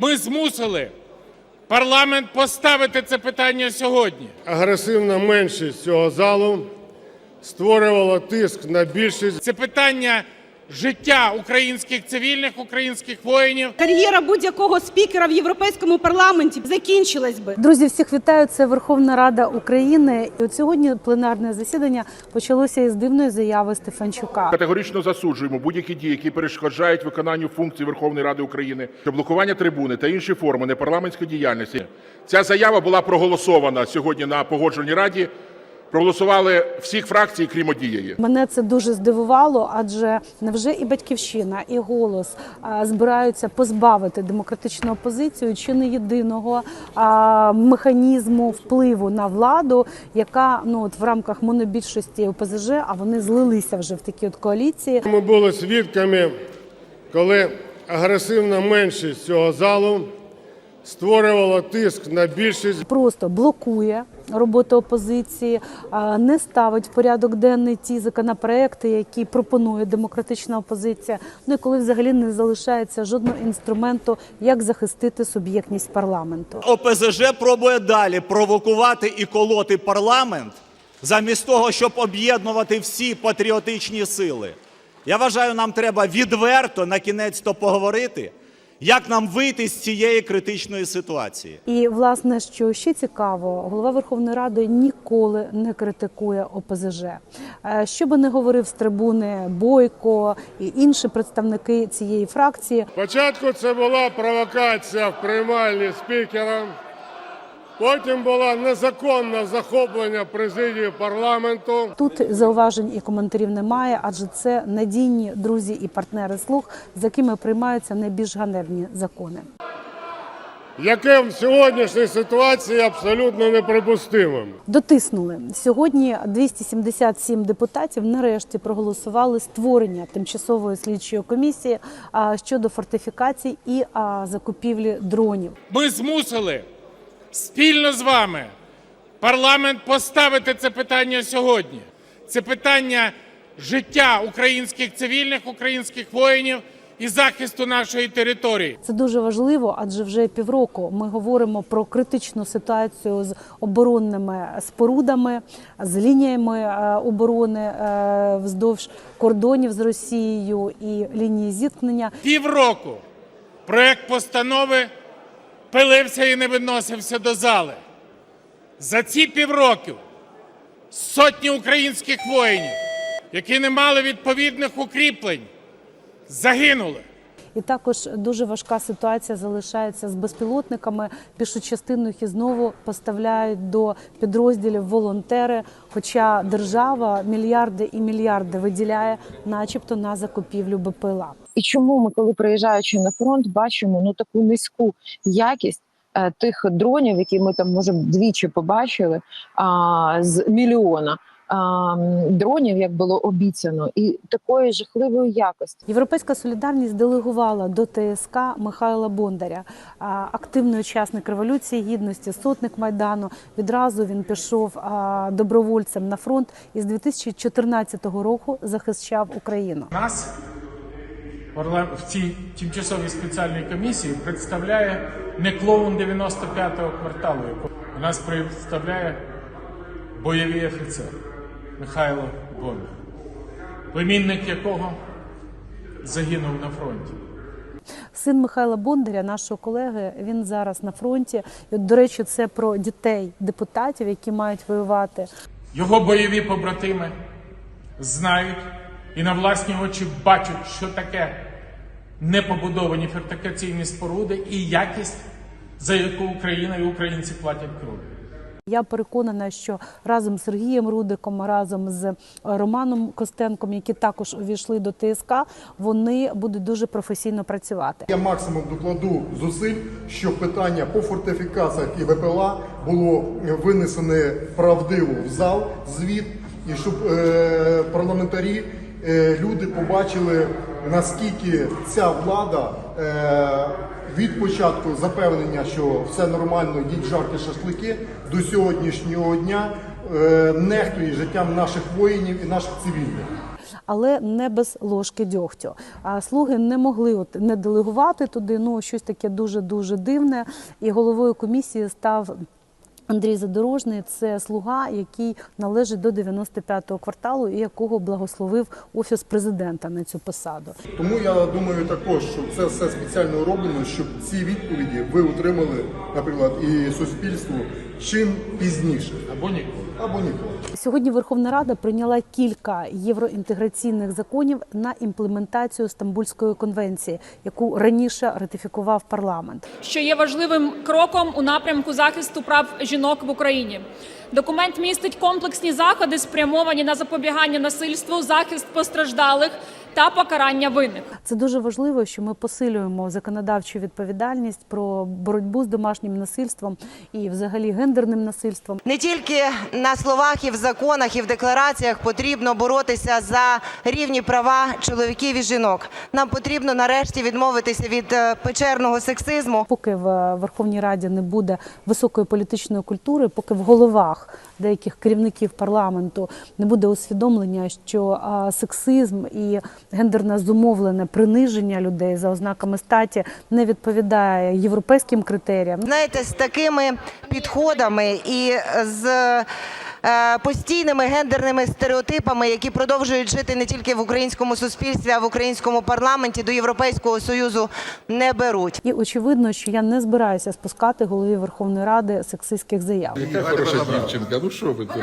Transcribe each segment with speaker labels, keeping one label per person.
Speaker 1: Ми змусили парламент поставити це питання сьогодні.
Speaker 2: Агресивна меншість цього залу створювала тиск на більшість.
Speaker 1: Це питання життя українських цивільних, українських воїнів.
Speaker 3: Кар'єра будь-якого спікера в європейському парламенті закінчилась би.
Speaker 4: Друзі, всіх вітаю. Це Верховна Рада України. І от сьогодні пленарне засідання почалося із дивної заяви Стефанчука.
Speaker 5: Категорично засуджуємо будь-які дії, які перешкоджають виконанню функцій Верховної Ради України, блокування трибуни та інші форми непарламентської діяльності. Ця заява була проголосована сьогодні на погоджувальній раді. Проголосували всіх фракцій, крім однієї.
Speaker 4: Мене це дуже здивувало, адже невже і батьківщина, і голос збираються позбавити демократичну опозицію чи не єдиного механізму впливу на владу, яка ну от в рамках монобільшості ОПЗЖ, а вони злилися вже в такі от коаліції.
Speaker 2: Ми були свідками, коли агресивна меншість цього залу створювала тиск на більшість.
Speaker 4: просто блокує роботу опозиції, не ставить в порядок денний ті законопроекти, які пропонує демократична опозиція. Ну і коли взагалі не залишається жодного інструменту, як захистити суб'єктність парламенту.
Speaker 6: ОПЗЖ пробує далі провокувати і колоти парламент, замість того, щоб об'єднувати всі патріотичні сили. Я вважаю, нам треба відверто на кінець то поговорити, як нам вийти з цієї критичної ситуації.
Speaker 4: І власне, що ще цікаво, голова Верховної Ради ніколи не критикує ОПЗЖ. Е, Що би не говорив з трибуни Бойко і інші представники цієї фракції,
Speaker 2: Спочатку це була провокація в приймальні спікера, потім було незаконне захоплення президії парламенту.
Speaker 4: Тут зауважень і коментарів немає, адже це надійні друзі і партнери слуг, з якими приймаються найбільш ганебні закони.
Speaker 2: яке в сьогоднішній ситуації абсолютно неприпустимим.
Speaker 4: Дотиснули сьогодні. 277 депутатів нарешті проголосували створення тимчасової слідчої комісії щодо фортифікацій і закупівлі дронів.
Speaker 1: Ми змусили спільно з вами парламент поставити це питання сьогодні. Це питання життя українських цивільних, українських воїнів і захисту нашої території.
Speaker 4: Це дуже важливо, адже вже півроку ми говоримо про критичну ситуацію з оборонними спорудами, з лініями е, оборони е, вздовж кордонів з Росією і лінії зіткнення.
Speaker 1: Півроку проект постанови пилився і не виносився до зали. За ці півроку сотні українських воїнів, які не мали відповідних укріплень, загинули.
Speaker 4: І також дуже важка ситуація залишається з безпілотниками. Більшу частину їх знову поставляють до підрозділів волонтери. Хоча держава мільярди і мільярди виділяє, начебто, на закупівлю БПЛА.
Speaker 7: І чому ми, коли приїжджаючи на фронт, бачимо ну таку низьку якість е, тих дронів, які ми там може двічі побачили, а, з мільйона дронів, як було обіцяно, і такої жахливої якості.
Speaker 4: Європейська солідарність делегувала до ТСК Михайла Бондаря, активний учасник революції гідності, сотник майдану. Відразу він пішов добровольцем на фронт і з 2014 року захищав Україну.
Speaker 1: Нас в цій тимчасовій спеціальній комісії представляє не клоун 95-го кварталу, яку- нас представляє бойовий офіцер Михайло Бондар, племінник якого загинув на фронті.
Speaker 4: Син Михайла Бондаря, нашого колеги, він зараз на фронті. І, до речі, це про дітей депутатів, які мають воювати.
Speaker 1: Його бойові побратими знають і на власні очі бачать, що таке непобудовані фортифікаційні споруди і якість, за яку Україна і українці платять кров'ю.
Speaker 4: Я переконана, що разом з Сергієм Рудиком, разом з е, Романом Костенком, які також увійшли до ТСК, вони будуть дуже професійно працювати.
Speaker 8: Я максимум докладу зусиль, щоб питання по фортифікаціях і ВПЛА було винесене правдиво в зал, звіт, і щоб е, парламентарі, е, люди побачили, наскільки ця влада е, від початку запевнення, що все нормально, їдь жарти шашлики, до сьогоднішнього дня е, нехтує життям наших воїнів і наших цивільних.
Speaker 4: але не без ложки дьогтю. А слуги не могли от не делегувати туди. Ну щось таке дуже дуже дивне. І головою комісії став. Андрій Задорожний це слуга, який належить до 95-го кварталу і якого благословив офіс президента на цю посаду.
Speaker 8: Тому я думаю також, що це все спеціально роблено, щоб ці відповіді ви отримали, наприклад, і суспільству чим пізніше. Або ніколи. Або ніколи.
Speaker 4: Сьогодні Верховна Рада прийняла кілька євроінтеграційних законів на імплементацію Стамбульської конвенції, яку раніше ратифікував парламент.
Speaker 9: що є важливим кроком у напрямку захисту прав жінок в Україні. Документ містить комплексні заходи, спрямовані на запобігання насильству, захист постраждалих та покарання винних.
Speaker 4: Це дуже важливо, що ми посилюємо законодавчу відповідальність про боротьбу з домашнім насильством і, взагалі, гендерним насильством.
Speaker 10: Не тільки на словах і в законах, і в деклараціях потрібно боротися за рівні права чоловіків і жінок. Нам потрібно нарешті відмовитися від е, печерного сексизму.
Speaker 4: Поки в Верховній Раді не буде високої політичної культури, поки в головах деяких керівників парламенту не буде усвідомлення, що сексизм і гендерне зумовлене приниження людей за ознаками статі не відповідає європейським критеріям.
Speaker 10: Знаєте, з такими підходами і з постійними гендерними стереотипами, які продовжують жити не тільки в українському суспільстві, а в українському парламенті, до Європейського союзу не беруть.
Speaker 4: І очевидно, що я не збираюся спускати голові Верховної Ради сексистських заяв.
Speaker 5: Яка хороша дівчинка, ну що ви тут?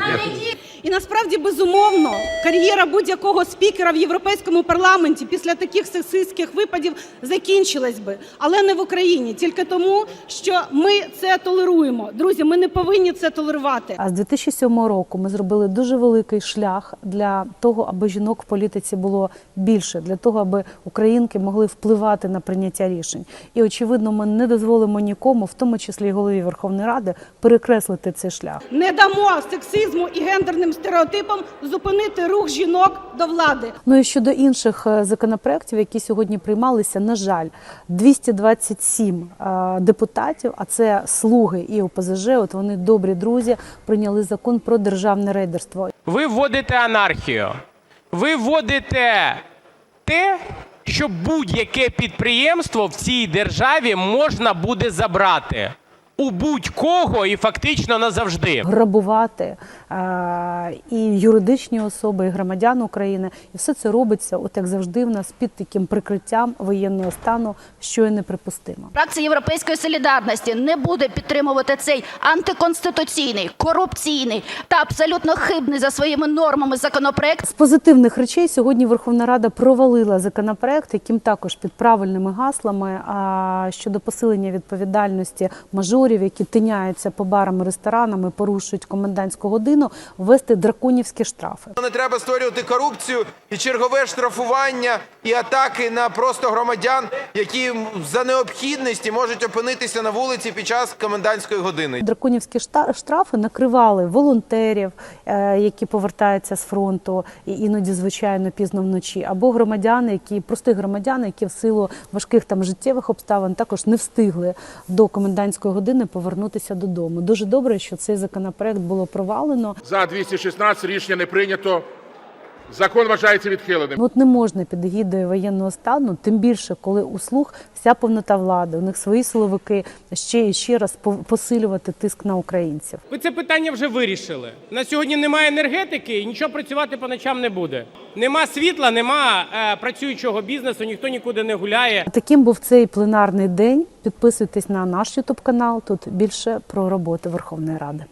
Speaker 3: І насправді безумовно кар'єра будь-якого спікера в європейському парламенті після таких сексистських випадів закінчилась би, але не в Україні, тільки тому, що ми це толеруємо. Друзі, ми не повинні це толерувати.
Speaker 4: А з 2007 року ми зробили дуже великий шлях для того, аби жінок в політиці було більше, для того, аби українки могли впливати на прийняття рішень. І очевидно, ми не дозволимо нікому, в тому числі і голові Верховної Ради, перекреслити цей шлях.
Speaker 3: Не дамо сексизму і гендерним стереотипам зупинити рух жінок до влади.
Speaker 4: Ну і щодо інших е, законопроєктів, які сьогодні приймалися, на жаль, 227 е, депутатів, а це слуги і ОПЗЖ, от вони добрі друзі, прийняли закон про державне рейдерство.
Speaker 11: Ви вводите анархію. Ви вводите те, що будь-яке підприємство в цій державі можна буде забрати у будь-кого і фактично назавжди.
Speaker 4: грабувати і юридичні особи, і громадян України. І все це робиться, от як завжди, в нас під таким прикриттям воєнного стану, що є неприпустимо.
Speaker 12: Фракція Європейської солідарності не буде підтримувати цей антиконституційний, корупційний та абсолютно хибний за своїми нормами законопроект.
Speaker 4: З позитивних речей сьогодні Верховна Рада провалила законопроект, яким також під правильними гаслами а, щодо посилення відповідальності мажорів, які тиняються по барам і ресторанам і порушують комендантську годину, ввести драконівські штрафи.
Speaker 13: Не треба створювати корупцію і чергове штрафування і атаки на просто громадян, які за необхідності можуть опинитися на вулиці під час комендантської години.
Speaker 4: Драконівські штрафи накривали волонтерів, е, які повертаються з фронту, і іноді, звичайно, пізно вночі, або громадяни, які прості громадяни, які в силу важких там життєвих обставин також не встигли до комендантської години повернутися додому. Дуже добре, що цей законопроект було провалено.
Speaker 5: За 216 рішення не прийнято. Закон вважається відхиленим.
Speaker 4: От не можна під егідою воєнного стану, тим більше, коли у слуг вся повнота влади, у них свої силовики ще і ще раз посилювати тиск на українців.
Speaker 11: Ви це питання вже вирішили. На сьогодні немає енергетики і нічого працювати по ночам не буде. Нема світла, нема е, працюючого бізнесу, ніхто нікуди не гуляє.
Speaker 4: Таким був цей пленарний день. Підписуйтесь на наш Ютуб канал. Тут більше про роботу Верховної Ради.